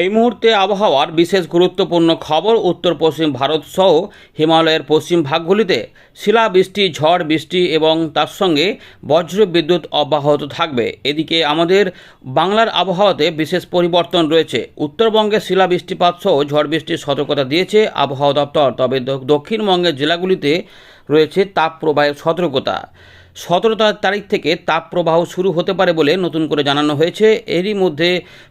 এই মুহূর্তে আবহাওয়ার বিশেষ গুরুত্বপূর্ণ খবর উত্তর পশ্চিম ভারত সহ হিমালয়ের পশ্চিম ভাগগুলিতে শিলাবৃষ্টি, ঝড় বৃষ্টি এবং তার সঙ্গে বজ্র বিদ্যুৎ অব্যাহত থাকবে। এদিকে আমাদের বাংলার আবহাওয়াতে বিশেষ পরিবর্তন রয়েছে। উত্তরবঙ্গে শিলাবৃষ্টিপাত সহ ঝড় বৃষ্টির সতর্কতা দিয়েছে আবহাওয়া দপ্তর, তবে দক্ষিণবঙ্গের জেলাগুলিতে রয়েছে তাপ প্রবাহের সতর্কতা। সতেরো তারিখ থেকে তাপপ্রবাহ শুরু হতে পারে বলে নতুন করে জানানো হয়েছে। এরই মধ্যে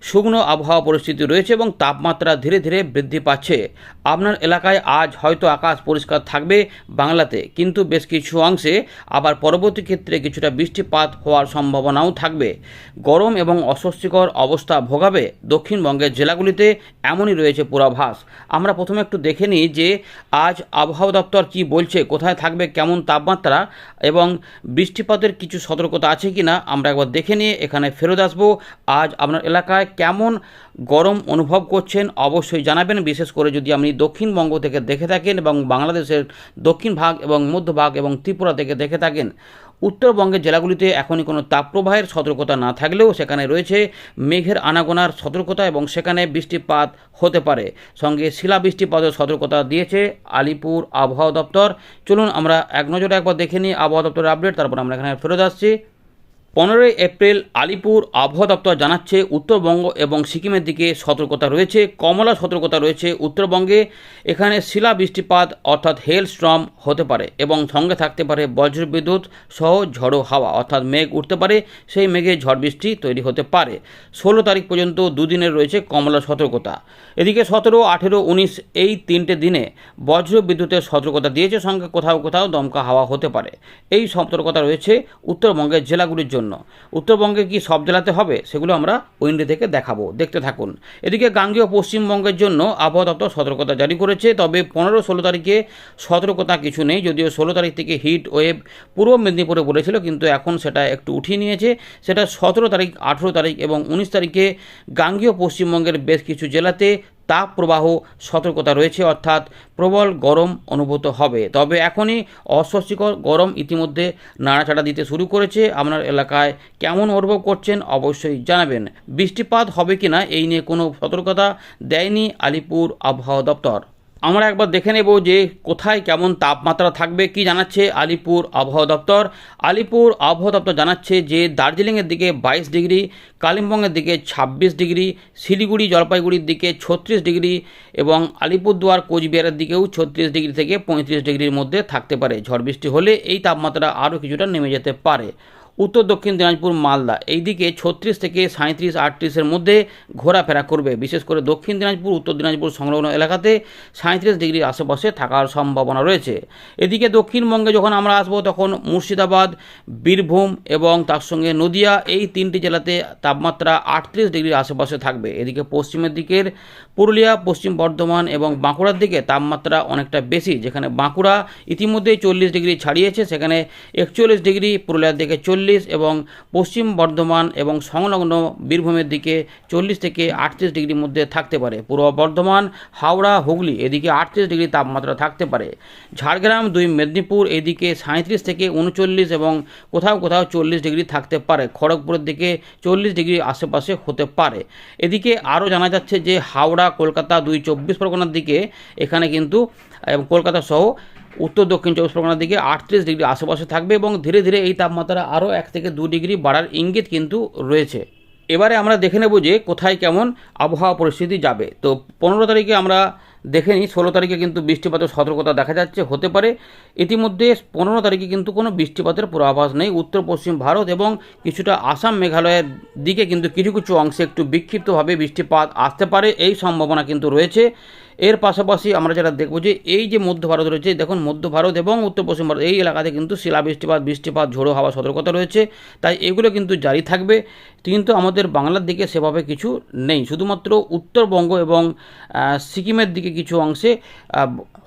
শুকনো আবহাওয়া পরিস্থিতি রয়েছে এবং তাপমাত্রা ধীরে ধীরে বৃদ্ধি পাচ্ছে। আপনার এলাকায় আজ হয়তো আকাশ পরিষ্কার থাকবে বাংলাতে, কিন্তু বেশ কিছু অংশে আবার পরবর্তী ক্ষেত্রে কিছুটা বৃষ্টিপাত হওয়ার সম্ভাবনাও থাকবে। গরম এবং অস্বস্তিকর অবস্থা ভোগাবে দক্ষিণবঙ্গের জেলাগুলিতে, এমনই রয়েছে পূর্বাভাস। আমরা প্রথমে একটু দেখে নিই যে আজ আবহাওয়া দপ্তর কি বলছে, কোথায় থাকবে, কেমন তাপমাত্রা এবং বৃষ্টিপাতের কিছু সতর্কতা আছে কি না, আমরা একবার দেখে নিয়ে এখানে ফেরত আসব। আজ আপনার এলাকায় কেমন গরম অনুভব করছেন, অবশ্যই জানাবেন। বিশেষ করে যদি আপনি দক্ষিণবঙ্গ থেকে দেখে থাকেন এবং বাংলাদেশের দক্ষিণ ভাগ এবং মধ্যভাগ এবং ত্রিপুরা থেকে দেখে থাকেন উত্তরবঙ্গের জেলাগুলিতে এখনই কোনো তাপপ্রবাহের সতর্কতা না থাকলেও সেখানে রয়েছে মেঘের আনাগোনার সতর্কতা এবং সেখানে বৃষ্টিপাত হতে পারে। সঙ্গে শিলা বৃষ্টিপাতের সতর্কতা দিয়েছে আলিপুর আবহাওয়া দপ্তর। চলুন আমরা এক নজরে একবার দেখে নিই আবহাওয়া দপ্তরের আপডেট, তারপর আমরা এখানে ফেরত আসছি। পনেরোই এপ্রিল আলিপুর আবহাওয়া দপ্তর জানাচ্ছে উত্তরবঙ্গ এবং সিকিমের দিকে সতর্কতা রয়েছে, কমলা সতর্কতা রয়েছে উত্তরবঙ্গে। এখানে শিলা বৃষ্টিপাত অর্থাৎ হেল স্ট্রম হতে পারে এবং সঙ্গে থাকতে পারে বজ্রবিদ্যুৎ সহ ঝড়ো হাওয়া অর্থাৎ মেঘ উঠতে পারে, সেই মেঘে ঝড় বৃষ্টি তৈরি হতে পারে। ষোলো তারিখ পর্যন্ত দুদিনের রয়েছে কমলা সতর্কতা। এদিকে সতেরো, আঠেরো, উনিশ এই তিনটে দিনে বজ্র বিদ্যুতের সতর্কতা দিয়েছে, সঙ্গে কোথাও কোথাও দমকা হাওয়া হতে পারে। এই সতর্কতা রয়েছে উত্তরবঙ্গের জেলাগুলির জন্য। উত্তরবঙ্গে কি সব জেলাতে হবে? সেগুলো আমরা উইন্ডো থেকে দেখাবো। দেখতে থাকুন। এদিকে গাঙ্গেয় পশ্চিমবঙ্গের জন্য আবহাওয়া দপ্তর সতর্কতা জারি করেছে, তবে পনেরো ষোলো তারিখে সতর্কতা কিছু নেই, যদিও ষোলো তারিখ থেকে হিট ওয়েভ পূর্ব মেদিনীপুরে বলেছিল, কিন্তু এখন সেটা একটু উঠিয়ে নিয়েছে। সেটা সতেরো তারিখ, আঠেরো তারিখ এবং উনিশ তারিখে গাঙ্গেয় পশ্চিমবঙ্গের বেশ কিছু জেলাতে তাপ প্রবাহ সতর্কতা রয়েছে, অর্থাৎ প্রবল গরম অনুভূত হবে। তবে এখনই অস্বস্তিকর গরম ইতিমধ্যে নাড়াচাড়া দিতে শুরু করেছে। আপনার এলাকায় কেমন অনুভব করছেন অবশ্যই জানাবেন। বৃষ্টিপাত হবে কি না এই নিয়ে কোনো সতর্কতা দেয়নি আলিপুর আবহাওয়া দপ্তর। আমরা একবার দেখে নেব যে কোথায় কেমন তাপমাত্রা থাকবে, কি জানাচ্ছে আলিপুর আবহাওয়া দপ্তর। আলিপুর আবহাওয়া দপ্তর জানাচ্ছে যে দার্জিলিংয়ের দিকে বাইশ ডিগ্রি, কালিম্পংয়ের দিকে ছাব্বিশ ডিগ্রি, শিলিগুড়ি, জলপাইগুড়ির দিকে ছত্রিশ ডিগ্রি এবং আলিপুরদুয়ার, কোচবিহারের দিকেও ছত্রিশ ডিগ্রি থেকে পঁয়ত্রিশ ডিগ্রির মধ্যে থাকতে পারে। ঝড় বৃষ্টি হলে এই তাপমাত্রা আরও কিছুটা নেমে যেতে পারে। উত্তর দক্ষিণ দিনাজপুর, মালদা। এই দিকে ছত্রিশ থেকে সাঁত্রিশ আটত্রিশের মধ্যে ঘোরাফেরা করবে। বিশেষ করে দক্ষিণ দিনাজপুর, উত্তর দিনাজপুর সংলগ্ন এলাকাতে সাঁত্রিশ ডিগ্রির আশেপাশে থাকার সম্ভাবনা রয়েছে। এদিকে দক্ষিণবঙ্গে যখন আমরা আসব, তখন মুর্শিদাবাদ, বীরভূম এবং তার সঙ্গে নদিয়া এই তিনটি জেলাতে তাপমাত্রা আটত্রিশ ডিগ্রির আশেপাশে থাকবে। এদিকে পশ্চিমের দিকের পুরুলিয়া, পশ্চিম বর্ধমান এবং বাঁকুড়ার দিকে তাপমাত্রা অনেকটা বেশি, যেখানে বাঁকুড়া ইতিমধ্যেই চল্লিশ ডিগ্রি ছাড়িয়েছে, সেখানে একচল্লিশ ডিগ্রি, পুরুলিয়ার দিকে চল্লিশ এবং পশ্চিম বর্ধমান এবং সংলগ্ন বীরভূমের দিকে চল্লিশ থেকে আটত্রিশ ডিগ্রির মধ্যে থাকতে পারে। পূর্ব বর্ধমান, হাওড়া, হুগলি এদিকে আটত্রিশ ডিগ্রি তাপমাত্রা থাকতে পারে। ঝাড়গ্রাম, দুই মেদিনীপুর এদিকে সাঁত্রিশ থেকে উনচল্লিশ এবং কোথাও কোথাও চল্লিশ ডিগ্রি থাকতে পারে। খড়গপুরের দিকে চল্লিশ ডিগ্রি আশেপাশে হতে পারে। এদিকে আরও জানা যাচ্ছে যে হাওড়া, কলকাতা দুই চব্বিশ পরগনার দিকে এখানে কিন্তু কলকাতা সহ উত্তর দক্ষিণ চব্বিশ পরগনার দিকে আটত্রিশ ডিগ্রি আশেপাশে থাকবে এবং ধীরে ধীরে এই তাপমাত্রা আরও এক থেকে দু ডিগ্রি বাড়ার ইঙ্গিত কিন্তু রয়েছে। এবারে আমরা দেখে নেব যে কোথায় কেমন আবহাওয়া পরিস্থিতি যাবে। তো পনেরো তারিখে আমরা দেখে নিই, ষোলো তারিখে কিন্তু বৃষ্টিপাতের সতর্কতা দেখা যাচ্ছে, হতে পারে। ইতিমধ্যে পনেরো তারিখে কিন্তু কোনো বৃষ্টিপাতের পূর্বাভাস নেই। উত্তর, পশ্চিম ভারত এবং কিছুটা আসাম মেঘালয়ের দিকে কিন্তু কিছু কিছু অংশে একটু বিক্ষিপ্তভাবে বৃষ্টিপাত আসতে পারে। এই সম্ভাবনা কিন্তু রয়েছে। এর পাশাপাশি আমরা যেটা দেখব যে এই যে মধ্য ভারত রয়েছে, দেখুন মধ্য ভারত এবং উত্তর পশ্চিম ভারত, এই এলাকাতে কিন্তু শিলা বৃষ্টিপাত বৃষ্টিপাত ঝোড়ো হাওয়া, সতর্কতা রয়েছে। তাই এগুলো কিন্তু জারি থাকবে। কিন্তু আমাদের বাংলার দিকে সেভাবে কিছু নেই। শুধুমাত্র উত্তরবঙ্গ এবং সিকিমের দিকে কিছু অংশে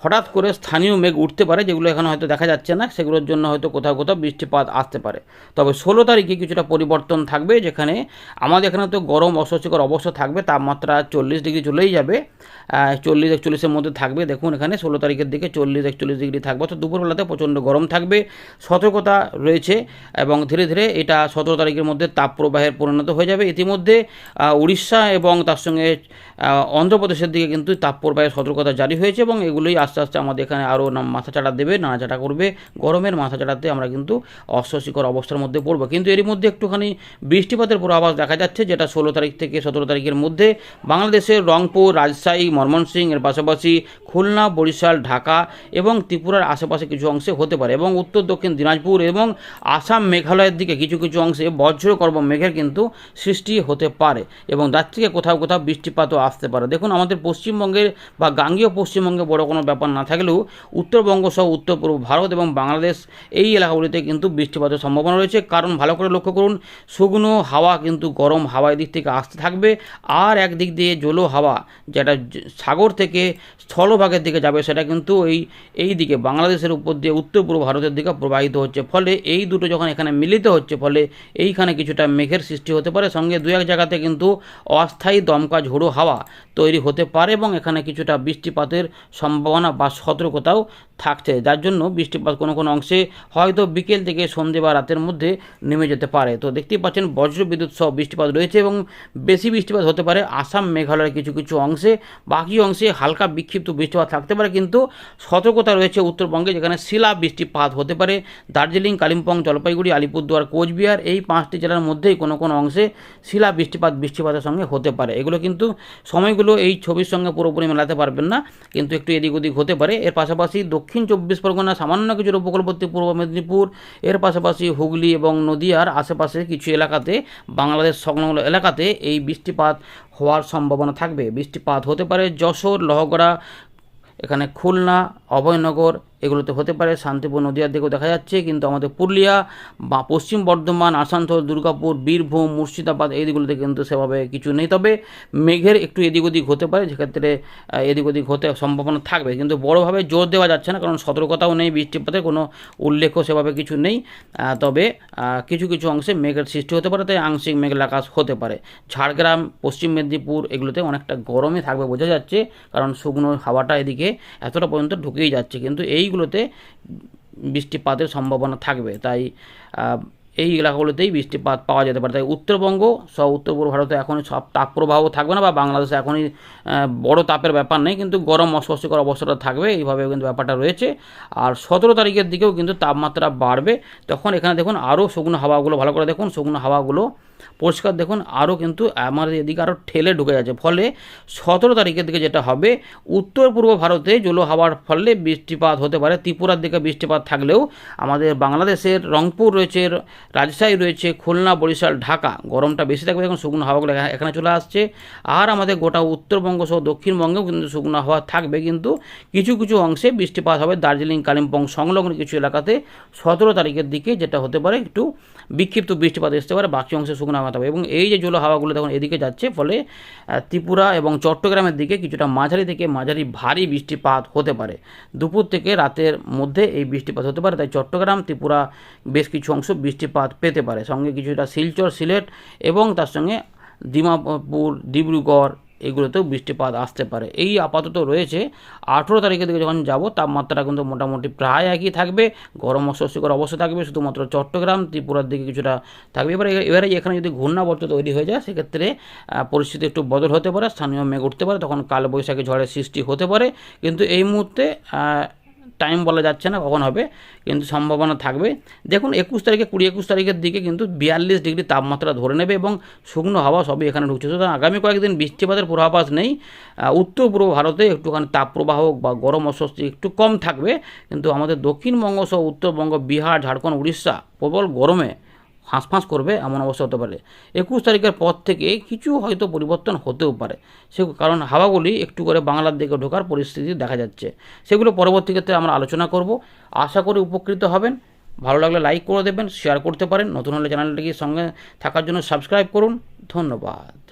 হঠাৎ করে স্থানীয় মেঘ উঠতে পারে, যেগুলো এখানে হয়তো দেখা যাচ্ছে না। সেগুলোর জন্য হয়তো কোথাও কোথাও বৃষ্টিপাত আসতে পারে। তবে ষোলো তারিখে কিছুটা পরিবর্তন থাকবে, যেখানে আমাদের এখানে তো গরম অস্বস্তিকর অবস্থা থাকবে, তাপমাত্রা চল্লিশ ডিগ্রি চলেই যাবে। চল্লিশ চল্লিশ একচল্লিশের মধ্যে থাকবে। দেখুন এখানে ষোলো তারিখের দিকে চল্লিশ একচল্লিশ ডিগ্রি থাকবে। তো দুপুরবেলাতে প্রচণ্ড গরম থাকবে। সতর্কতা রয়েছে এবং ধীরে ধীরে এটা সতেরো তারিখের মধ্যে তাপপ্রবাহের পরিণত হয়ে যাবে। ইতিমধ্যে উড়িষ্যা এবং তার সঙ্গে অন্ধ্রপ্রদেশের দিকে কিন্তু তাপপ্রবাহের সতর্কতা জারি হয়েছে এবং এগুলোই আস্তে আস্তে আমাদের এখানে আরও মাথা চাড়া দেবে, নাড়াচাড়া করবে। গরমের মাথা চাড়াতে আমরা কিন্তু অস্বস্তিকর অবস্থার মধ্যে পড়ব। কিন্তু এর মধ্যে একটুখানি বৃষ্টিপাতের পূর্বাভাস দেখা যাচ্ছে, যেটা ষোলো তারিখ থেকে সতেরো তারিখের মধ্যে বাংলাদেশের রংপুর, রাজশাহী, ময়মনসিংহ এর পাশাপাশি খুলনা, বরিশাল, ঢাকা এবং ত্রিপুরার আশেপাশে কিছু অংশে হতে পারে এবং উত্তর, দক্ষিণ দিনাজপুর এবং আসাম মেঘালয়ের দিকে কিছু কিছু অংশে বজ্রকর্ম মেঘের কিন্তু সৃষ্টি হতে পারে এবং তার থেকে কোথাও কোথাও বৃষ্টিপাতও আসতে পারে। দেখুন, আমাদের পশ্চিমবঙ্গের বা গাঙ্গীয় পশ্চিমবঙ্গে বড় কোনো ব্যাপার না থাকলেও উত্তরবঙ্গ সহ উত্তর পূর্ব ভারত এবং বাংলাদেশ এই এলাকাগুলিতে কিন্তু বৃষ্টিপাতের সম্ভাবনা রয়েছে। কারণ ভালো করে লক্ষ্য করুন, শুকনো হাওয়া কিন্তু গরম হাওয়া দিক থেকে আসতে থাকবে। আর একদিক দিয়ে জলো হাওয়া যেটা সাগর থেকে স্থলভাগের দিকে যাবে, সেটা কিন্তু এই এই দিকে বাংলাদেশের উপর দিয়ে উত্তর পূর্ব ভারতের দিকে প্রবাহিত হচ্ছে। ফলে এই দুটো যখন এখানে মিলিত হচ্ছে, ফলে এইখানে কিছুটা মেঘের সৃষ্টি হতে পারে। সঙ্গে দু এক জায়গাতে কিন্তু অস্থায়ী দমকা ঝোড়ো হাওয়া তৈরি হতে পারে এবং এখানে কিছুটা বৃষ্টিপাতের সম্ভাবনা বা সতর্কতাও থাকছে। যার জন্য বৃষ্টিপাত কোনো কোনো অংশে হয়তো বিকেল থেকে সন্ধে বা রাতের মধ্যে নেমে যেতে পারে। তো দেখতেই পাচ্ছেন, বজ্রবিদ্যুৎ সহ বৃষ্টিপাত রয়েছে এবং বেশি বৃষ্টিপাত হতে পারে। আসাম, মেঘালয়ের কিছু কিছু অংশে, বাকি অংশে হালকা বিক্ষিপ্ত বৃষ্টিপাত থাকতে পারে, কিন্তু সতর্কতা রয়েছে উত্তরবঙ্গে, যেখানে শিলা বৃষ্টিপাত হতে পারে। দার্জিলিং, কালিম্পং, জলপাইগুড়ি, আলিপুরদুয়ার, কোচবিহার, এই পাঁচটি জেলার মধ্যেই কোনো কোনো অংশে শিলা বৃষ্টিপাত বৃষ্টিপাতের সঙ্গে হতে পারে। এগুলো কিন্তু সময়গুলো এই ছবির সঙ্গে পুরোপুরি মেলাতে পারবেন না, কিন্তু একটু এদিক ওদিক হতে পারে। এর পাশাপাশি দক্ষিণ চব্বিশ পরগনা, সামান্য কিছু উপকূলবর্তী পূর্ব মেদিনীপুর, এর পাশাপাশি হুগলি এবং নদিয়ার আশেপাশে কিছু এলাকাতে, বাংলাদেশ সংলগ্ন এলাকাতে এই বৃষ্টিপাত হওয়ার সম্ভাবনা থাকবে। বৃষ্টিপাত হতে পারে যশোর লহগড়া এখানে খুলনা অভয়নগর এগুলোতে হতে পারে। শান্তিপুর, নদিয়ার দিকেও দেখা যাচ্ছে, কিন্তু আমাদের পুরুলিয়া বা পশ্চিম বর্ধমান, আসানসোল, দুর্গাপুর, বীরভূম, মুর্শিদাবাদ এই দিকগুলোতে কিন্তু সেভাবে কিছু নেই। তবে মেঘের একটু এদিক ওদিক হতে পারে যেক্ষেত্রে এদিক ওদিক হতে সম্ভাবনা থাকবে। কিন্তু বড়োভাবে জোর দেওয়া যাচ্ছে না, কারণ সতর্কতাও নেই, বৃষ্টিপাতের কোনো উল্লেখও সেভাবে কিছু নেই। তবে কিছু কিছু অংশে মেঘের সৃষ্টি হতে পারে, তাই আংশিক মেঘের আকাশ হতে পারে। ঝাড়গ্রাম, পশ্চিম মেদিনীপুর এগুলোতে অনেকটা গরমই থাকবে, বোঝা যাচ্ছে, কারণ শুকনো হাওয়াটা এদিকে এতটা পর্যন্ত ঢুকেই যাচ্ছে। কিন্তু এইগুলোতে বৃষ্টিপাতের সম্ভাবনা থাকবে। তাই এই এলাকাগুলোতেই বৃষ্টিপাত পাওয়া যেতে পারে। তাই উত্তরবঙ্গ সব উত্তর পূর্ব ভারতে এখনই সব তাপপ্রবাহ থাকবে না বা বাংলাদেশে এখনই বড় তাপের ব্যাপার নেই, কিন্তু গরম অস্বস্তিকর অবস্থাটা থাকবে এইভাবে কিন্তু ব্যাপারটা রয়েছে। আর সতেরো তারিখের দিকেও কিন্তু তাপমাত্রা বাড়বে। তখন এখানে দেখুন আরও শুকনো হাওয়াগুলো, ভালো করে দেখুন শুকনো হাওয়াগুলো পরিষ্কার দেখুন আরও কিন্তু আমাদের এদিকে আরও ঠেলে ঢুকে যাচ্ছে। ফলে সতেরো তারিখের দিকে যেটা হবে, উত্তর পূর্ব ভারতে জলো হাওয়ার ফলে বৃষ্টিপাত হতে পারে। ত্রিপুরার দিকে বৃষ্টিপাত থাকলেও আমাদের বাংলাদেশের রংপুর রয়েছে, রাজশাহী রয়েছে, খুলনা, বরিশাল, ঢাকা। গরমটা বেশি থাকবে এখন শুকনো হাওয়াগুলো এখা- এখানে চলে আসছে। আর আমাদের গোটা উত্তরবঙ্গ সহ দক্ষিণবঙ্গেও কিন্তু শুকনো হাওয়া থাকবে, কিন্তু কিছু কিছু অংশে বৃষ্টিপাত হবে। দার্জিলিং, কালিম্পং সংলগ্ন কিছু এলাকাতে সতেরো তারিখের দিকে যেটা হতে পারে, একটু বিক্ষিপ্ত বৃষ্টিপাত আসতে পারে। বাকি অংশে শুকনো হাওয়া থাকবে এবং এই যে জলো হাওয়াগুলো তখন এদিকে যাচ্ছে, ফলে ত্রিপুরা এবং চট্টগ্রামের দিকে কিছুটা মাঝারি থেকে মাঝারি ভারী বৃষ্টিপাত হতে পারে। দুপুর থেকে রাতের মধ্যে এই বৃষ্টিপাত হতে পারে, তাই চট্টগ্রাম, ত্রিপুরা বেশ কিছু অংশ বৃষ্টিপাত পেতে পারে। সঙ্গে কিছুটা শিলচর, সিলেট এবং তার সঙ্গে দিমাপুর, ডিব্রুগড় এগুলোতেও বৃষ্টিপাত আসতে পারে। এই আপাতত রয়েছে। আঠেরো তারিখের দিকে যখন যাব, তাপমাত্রা কিন্তু মোটামুটি প্রায় একই থাকবে। গরম অস্বস্তিকর অবস্থা থাকবে, শুধুমাত্র চট্টগ্রাম, ত্রিপুরার দিকে কিছুটা থাকবে। এবারে এবারে এখানে যদি ঘূর্ণাবর্ত তৈরি হয়ে যায়, সেক্ষেত্রে পরিস্থিতি একটু বদল হতে পারে, স্থানীয় মেঘ উঠতে পারে। তখন কালবৈশাখী ঝড়ের সৃষ্টি হতে পারে। কিন্তু এই মুহূর্তে টাইম বলা যাচ্ছে না কখন হবে, কিন্তু সম্ভাবনা থাকবে। দেখুন, একুশ তারিখে, কুড়ি একুশ তারিখের দিকে কিন্তু বিয়াল্লিশ ডিগ্রি তাপমাত্রা ধরে নেবে এবং শুকনো হাওয়া সবই এখানে ঢুকছে। সুতরাং আগামী কয়েকদিন বৃষ্টিপাতের পূর্বাভাস নেই। উত্তর পূর্ব ভারতে একটুখানি তাপপ্রবাহ বা গরম অস্বস্তি একটু কম থাকবে, কিন্তু আমাদের দক্ষিণবঙ্গ সহ উত্তরবঙ্গ, বিহার, ঝাড়খণ্ড, উড়িষ্যা প্রবল গরমে হাঁসফাঁস করবে এমন অবস্থা হতে পারে। একুশ তারিখের পর থেকে কিছু হয়তো পরিবর্তন হতেও পারে। সে কারণ হাওয়াগুলি একটু করে বাংলার দিকে ঢোকার পরিস্থিতি দেখা যাচ্ছে। সেগুলো পরবর্তী ক্ষেত্রে আমরা আলোচনা করব। আশা করি উপকৃত হবেন। ভালো লাগলে লাইক করে দেবেন শেয়ার করতে পারেন। নতুন হলে চ্যানেলটিকে সঙ্গে থাকার জন্য সাবস্ক্রাইব করুন। ধন্যবাদ।